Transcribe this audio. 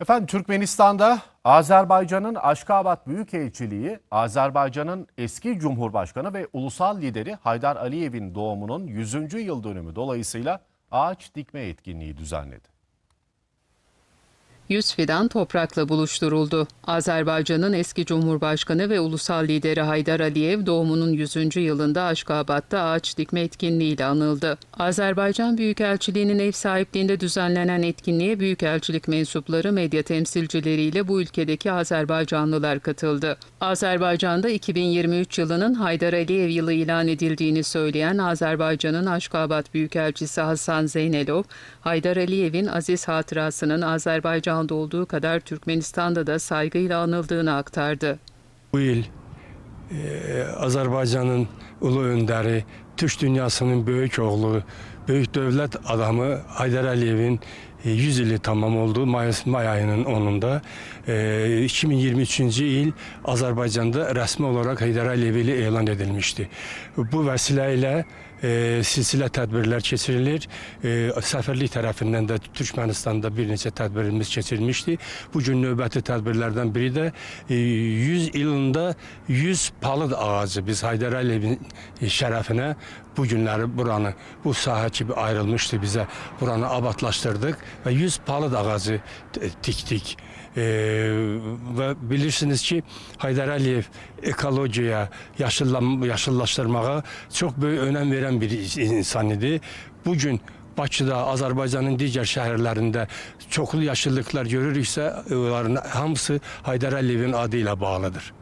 Efendim Türkmenistan'da Azerbaycan'ın Aşkabat Büyükelçiliği, Azerbaycan'ın eski Cumhurbaşkanı ve ulusal lideri Haydar Aliyev'in doğumunun 100. yıl dönümü dolayısıyla ağaç dikme etkinliği düzenledi. Yüz fidan toprakla buluşturuldu. Azerbaycan'ın eski Cumhurbaşkanı ve ulusal lideri Haydar Aliyev doğumunun 100. yılında Aşkabat'ta ağaç dikme etkinliğiyle anıldı. Azerbaycan Büyükelçiliği'nin ev sahipliğinde düzenlenen etkinliğe Büyükelçilik mensupları, medya temsilcileriyle bu ülkedeki Azerbaycanlılar katıldı. Azerbaycan'da 2023 yılının Haydar Aliyev yılı ilan edildiğini söyleyen Azerbaycan'ın Aşkabat Büyükelçisi Hasan Zeynelov, Haydar Aliyev'in aziz hatırasının Azerbaycan'da olduğu kadar Türkmenistan'da da saygıyla anıldığını aktardı. Bu yıl e, Azerbaycan'ın ulu önderi, Türk dünyasının büyük oğlu, büyük devlet adamı Haydar Aliyev'in e, 100 yılı tamam oldu May, May ayının 10'unda. E, 2023. yıl Azerbaycan'da resmi olarak Haydar Aliyev ile elan edilmişti. Bu vesileyle e, silsile tedbirler keçirilir. E, Səfirlik tərəfindən də Türkmenistan'da bir neçə tədbirimiz keçirilmişdi. Bu gün növbəti tədbirlərdən biri də e, 100 ilində 100 palıd ağacı biz Haydar Əliyevin e, şərəfinə bu günləri buranı bu sahə kimi ayrılmışdı bizə. Buranı abadlaşdırdıq və 100 palıd ağacı tikdik. E, və bilirsiniz ki, Haydar Əliyev ekologiyaya, yaşıllam yaşıllaşdırmağa çox böyük önəm verən bir insan idi. Bu gün Bakıda, Azərbaycanın digər şəhərlərində çoxlu yaşıllıqlar görürüksə, onların hamısı Haydar Əliyevin adı ilə bağlıdır.